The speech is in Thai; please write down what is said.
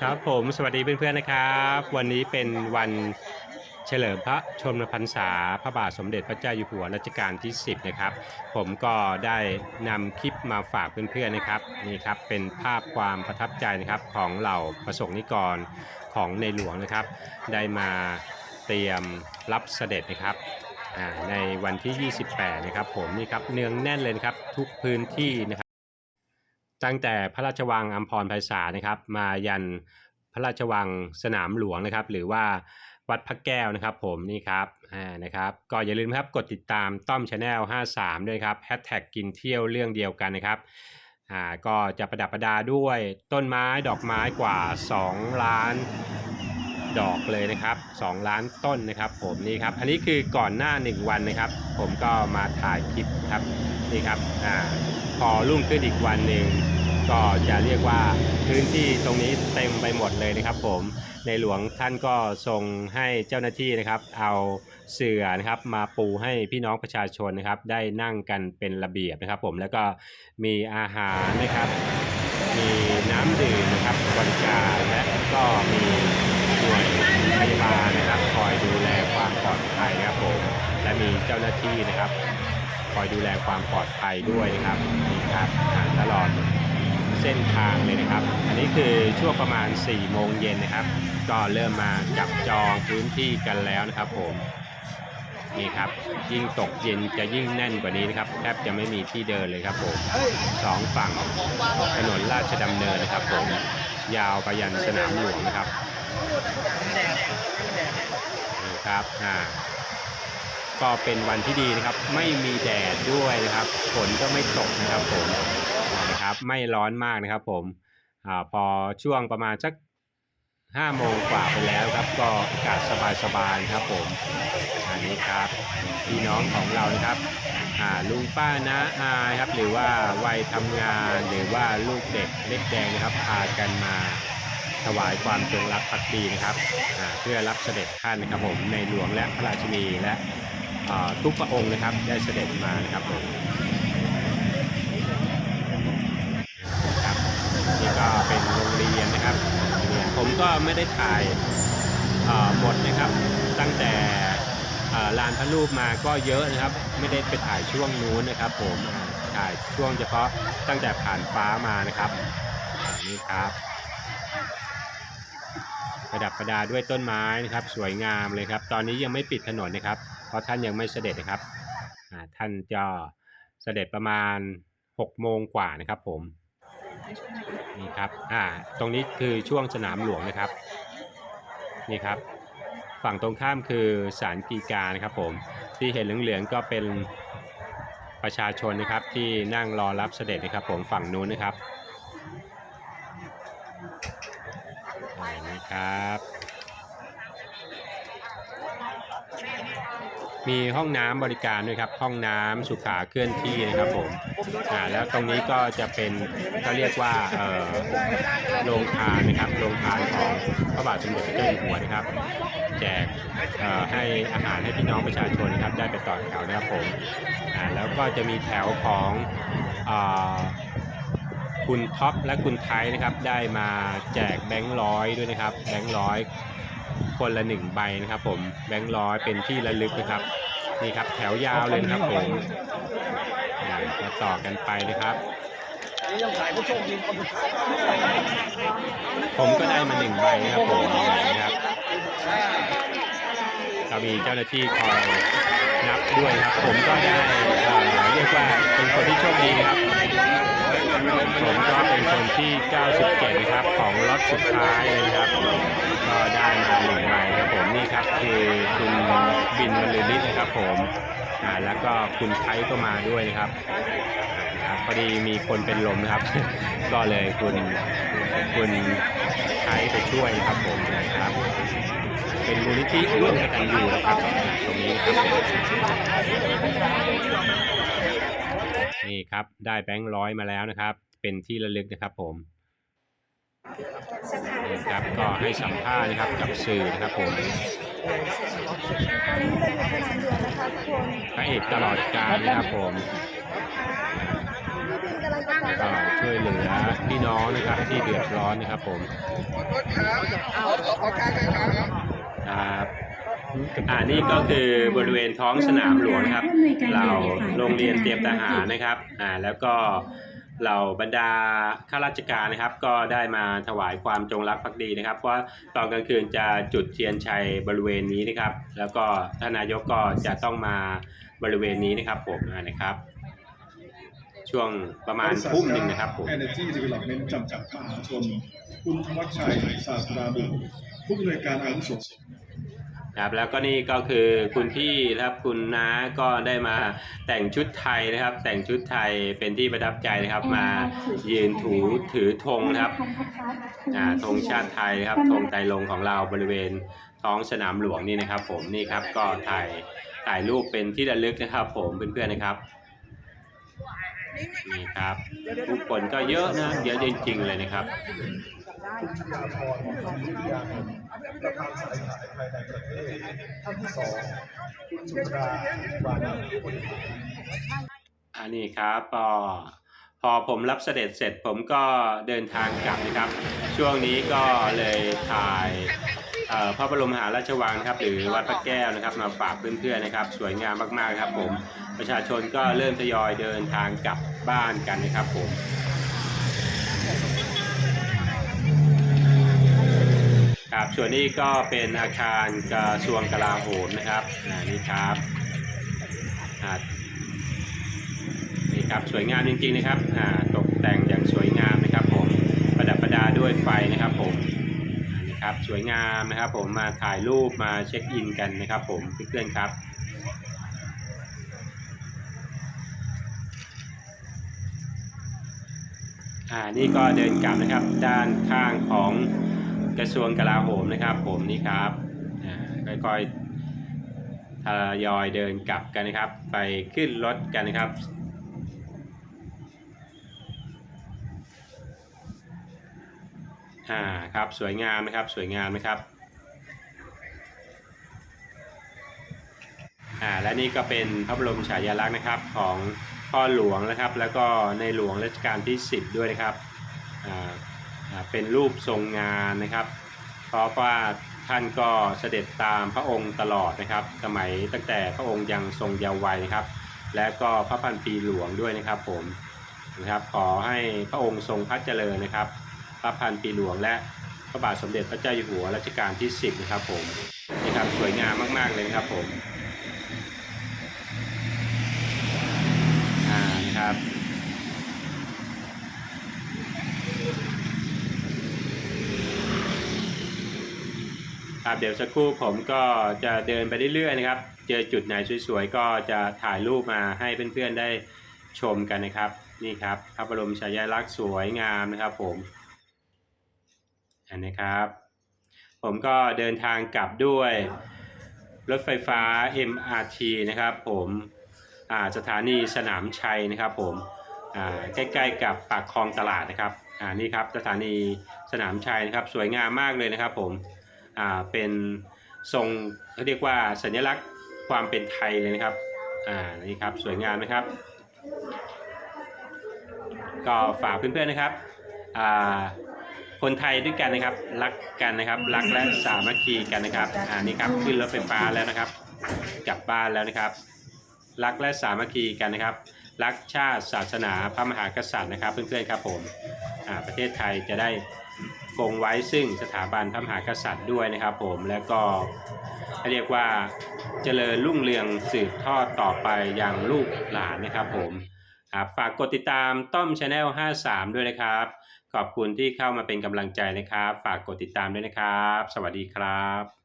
ครับผมสวัสดีเพื่อนๆนะครับ วันนี้เป็นวันเฉลิมพระชนมพรรษา พระบาทสมเด็จพระเจ้าอยู่หัวรัชกาลที่ 10 นะครับ ผมก็ได้นำคลิปมาฝากเพื่อนๆนะครับนี่ครับเป็นภาพความประทับใจนะครับของเหล่าประสงค์นิกรของในหลวงนะครับ ได้มาเตรียมรับเสด็จนะครับในวันที่ 28 นะครับ ผมนี่ครับเนืองแน่นเลยนะครับทุกพื้นที่นะครับ ตั้งแต่พระราชวังอัมพรไพศาลนะครับ มายันพระราชวังสนามหลวงนะครับ หรือว่าวัดพระแก้วนะครับ ผมนี่ครับอ่านะครับ ก็อย่าลืมครับกดติดตามต้อมชาแนล53 ด้วยครับแฮชแท็กกินเที่ยวเรื่องเดียวกันนะครับอ่าก็จะประดับประดาด้วยต้นไม้ดอกไม้กว่า 2 ล้าน ดอกเลยนะครับ2ล้านต้นนะครับ ผมนี่ครับ อันนี้คือก่อนหน้า 1 วันนะครับ ผมก็มาถ่ายคลิปครับนี่ครับอ่าพอรุ่งขึ้นอีกวันหนึ่งก็จะเรียกว่าพื้นที่ตรงนี้เต็มไปหมดเลยนะครับ ผมในหลวงท่านก็ทรงให้เจ้าหน้าที่นะครับ เอาเสื่อนะครับมาปูให้พี่น้องประชาชนนะครับ ได้นั่งกันเป็นระเบียบนะครับ ผมแล้วก็มีอาหารนะครับ มีน้ำดื่มนะครับบริการและก็มีหน่วยพยาบาลนะครับ คอยดูแลความปลอดภัยนะครับผมและมีเจ้าหน้าที่นะครับ คอยดูแลความปลอดภัยด้วยนะครับนี่ครับตลอดเส้นทางเลยนะครับ อันนี้คือช่วงประมาณ4โมงเย็นนะครับ ก็เริ่มมาจับจองพื้นที่กันแล้วนะครับผม นี่ครับ ยิ่งตกเย็นจะยิ่งแน่นกว่านี้นะครับแทบจะไม่มีที่เดินเลยครับผมสองฝั่งถนนราชดำเนินนะครับผมยาวไปยันสนามหลวงนะครับนี่ครับอ่าก็เป็นวันที่ดีนะครับ ไม่มีแดดด้วยนะครับฝนก็ไม่ตกนะครับผมนะครับ ไม่ร้อนมากนะครับผมอาพอช่วงประมาณสัก ห้าโมงกว่าไปแล้วครับ ก็อากาศสบายๆครับผมอันนี้ครับพี่น้องของเรานะครับลุงป้าน้าอาครับ หรือว่าวัยทำงานหรือว่าลูกเด็กเล็กแดงนะครับพากันมาถวายความจงรักภักดีนะครับเพื่อรับเสด็จท่านนะครับผมในหลวงและพระราชินีและทุกพระองค์นะครับได้เสด็จมานะครับผมครับนี่ก็เป็นโรงเรียนนะครับโรงเรียน ผมก็ไม่ได้ถ่ายหมดนะครับ ตั้งแต่ลานพระรูปมาก็เยอะนะครับ ไม่ได้ไปถ่ายช่วงนู้นนะครับ ผมถ่ายช่วงเฉพาะตั้งแต่ผ่านฟ้ามานะครับนี่ครับ ประดับประดาด้วยต้นไม้นะครับ สวยงามเลยครับ ตอนนี้ยังไม่ปิดถนนนะครับ เพราะท่านยังไม่เสด็จนะครับท่านจะเสด็จประมาณ6โมงกว่านะครับผม นี่ครับ อ่า ตรงนี้คือช่วงสนามหลวงนะครับ นี่ครับ ฝั่งตรงข้ามคือศาลปีกานะครับผม ที่เห็นเหลืองๆก็เป็นประชาชนนะครับที่นั่งรอรับเสด็จนะครับ ผมฝั่งนู้นนะครับนี่ครับ มีห้องน้ำบริการด้วยครับ ห้องน้ำสุขาเคลื่อนที่นะครับผมอ่าแล้วตรงนี้ก็จะเป็นก็เรียกว่าเอ่อโรงทานนะครับโรงทานของพระบาทสมเด็จพระเจ้าอยู่หัวนะครับ แจกเอ่อให้อาหารให้พี่น้องประชาชนนะครับ ได้ไปต่อแถวนะครับผมอ่าแล้วก็จะมีแถวของอ่าคุณท็อปและคุณไทยนะครับ ได้มาแจกแบงค์ร้อยด้วยนะครับ แบงค์ร้อย คนละหนึ่งใบนะครับ ผมแบงค์ร้อยเป็นที่ระลึกนะครับนี่ครับแถวยาวเลยนะครับผมอ่าต่อกันไปนะครับผมก็ได้มาหนึ่งใบนะครับผมนะครับก็มีเจ้าหน้าที่คอยนับด้วยนะครับ ผมก็ได้เอ่อเรียกว่าเป็นคนที่โชคดีนะครับ ผมก็เป็นคนที่ 97 นะครับ ของล็อตสุดท้ายเลยนะครับ ก็ได้มาหนึ่งใบครับผมนี่ครับคือคุณบินบรรลือฤทธิ์นะครับผมอ่าแล้วก็คุณไทยก็มาด้วยนะครับครับพอดีมีคนเป็นลมนะครับ ก็เลยคุณคุณไทยไปช่วยครับผมนะครับ เป็นมูลนิธิร่วมกันอยู่นะครับตรงนี้นะครับ นี่ครับได้แบงค์ร้อยมาแล้วนะครับ เป็นที่ระลึกนะครับผมนี่ครับก็ให้สัมภาษณ์นะครับกับสื่อนะครับผมตอนนี้เราอยู่สนามหลวงนะคะทุกคนพระเอกตลอดกาลนะครับผมพี่บินกำลังจะกลับก็ช่วยเหลือพี่น้องนะครับที่เดือดร้อนนะครับผมครับ อ่านี่ก็คือบริเวณท้องสนามหลวงนะครับเราโรงเรียนเตรียมทหารนะครับอ่าแล้วก็เหล่าบรรดาข้าราชการนะครับ ก็ได้มาถวายความจงรักภักดีนะครับว่าตอนกลางคืนจะจุดเทียนชัยบริเวณนี้นะครับ แล้วก็ท่านนายกก็จะต้องมาบริเวณนี้นะครับผมนะครับ ช่วงประมาณทุ่มหนึ่งนะครับผม Energy Development จำกัดมหาชน คุณธวัชชัยศาสตราบุตรผู้อำนวยการอาวุโส ครับแล้วก็นี่ก็คือคุณพี่นะครับคุณน้าก็ได้มาแต่งชุดไทยนะครับ แต่งชุดไทยเป็นที่ประทับใจนะครับ มายืนถูถือธงนะครับอ่าธงชาติไทยนะครับธงไตรลงของเราบริเวณท้องสนามหลวงนี่นะครับ ผมนี่ครับก็ถ่ายถ่ายรูปเป็นที่ระลึกนะครับ ผมเพื่อนๆนะครับนี่ครับผู้คนก็เยอะนะเยอะจริงๆเลยนะครับ คุณชยาพรวิทยาประธานสายขายภายในประเทศ ท่านที่สองคุณสุชาวานาบริหารอันนี้ครับพอพอผมรับเสด็จเสร็จผมก็เดินทางกลับนะครับ ช่วงนี้ก็เลยถ่ายพระบรมหาราชวังครับ หรือวัดพระแก้วนะครับมาฝากเพื่อนๆนะครับ สวยงามมากๆครับผมประชาชนก็เริ่มทยอยเดินทางกลับบ้านกันนะครับผม ครับส่วนนี้ก็เป็นอาคารกระทรวงกลาโหมนะครับนี่ครับนี่ครับสวยงามจริงๆนะครับตกแต่งอย่างสวยงามนะครับผมประดับประดาด้วยไฟนะครับผมนี่ครับสวยงามนะครับผมมาถ่ายรูปมาเช็คอินกันนะครับผมเพื่อนๆครับอ่านี่ก็เดินกลับนะครับด้านข้างของ กระทรวงกลาโหมนะครับ ผมนี่ครับค่อยๆทยอยเดินกลับกันนะครับ ไปขึ้นรถกันนะครับอ่าครับสวยงามนะครับสวยงามนะครับอ่าและนี่ก็เป็นพระบรมฉายาลักษณ์นะครับของพ่อหลวงนะครับ แล้วก็ในหลวงรัชกาลที่ 10 ด้วยนะครับอ่า เป็นรูปทรงงานนะครับ เพราะว่าท่านก็เสด็จตามพระองค์ตลอดนะครับ สมัยตั้งแต่พระองค์ยังทรงเยาว์วัยนะครับ และก็พระพันปีหลวงด้วยนะครับผมนะครับขอให้พระองค์ทรงพระเจริญนะครับ พระพันปีหลวงและพระบาทสมเด็จพระเจ้าอยู่หัวรัชกาลที่ 10 นะครับผมนี่ครับสวยงามมาก ๆ เลยนะครับผมอ่านะครับ ครับเดี๋ยวสักครู่ผมก็จะเดินไปเรื่อยๆนะครับ เจอจุดไหนสวยๆก็จะถ่ายรูปมาให้เพื่อนๆได้ชมกันนะครับ นี่ครับพระบรมฉายาลักษณ์สวยงามนะครับผมอันนี้ครับ ผมก็เดินทางกลับด้วยรถไฟฟ้า MRT นะครับผมสถานีสนามชัยนะครับผมใกล้ๆกับปากคลองตลาดนะครับนี่ครับสถานีสนามชัยนะครับสวยงามมากเลยนะครับผม เป็นทรงเขาเรียกว่าสัญลักษณ์ความเป็นไทยเลยนะครับอ่านี่ครับสวยงามนะครับ ก็ฝากเพื่อนๆนะครับอ่าคนไทยด้วยกันนะครับรักกันนะครับรักและสามัคคีกันนะครับอ่านี่ครับขึ้นรถไฟฟ้าแล้วนะครับ กลับบ้านแล้วนะครับ รักและสามัคคีกันนะครับ รักชาติศาสนาพระมหากษัตริย์นะครับ เพื่อนๆครับผมอ่าประเทศไทยจะได้ คงไว้ซึ่งสถาบันพระมหากษัตริย์ด้วยนะครับผมและก็เรียกว่าเจริญรุ่งเรืองสืบทอดต่อไปอย่างลูกหลานนะครับผมครับฝากกดติดตามต้อมชาแนล53 ด้วยนะครับ ขอบคุณที่เข้ามาเป็นกำลังใจนะครับ ฝากกดติดตามด้วยนะครับ สวัสดีครับ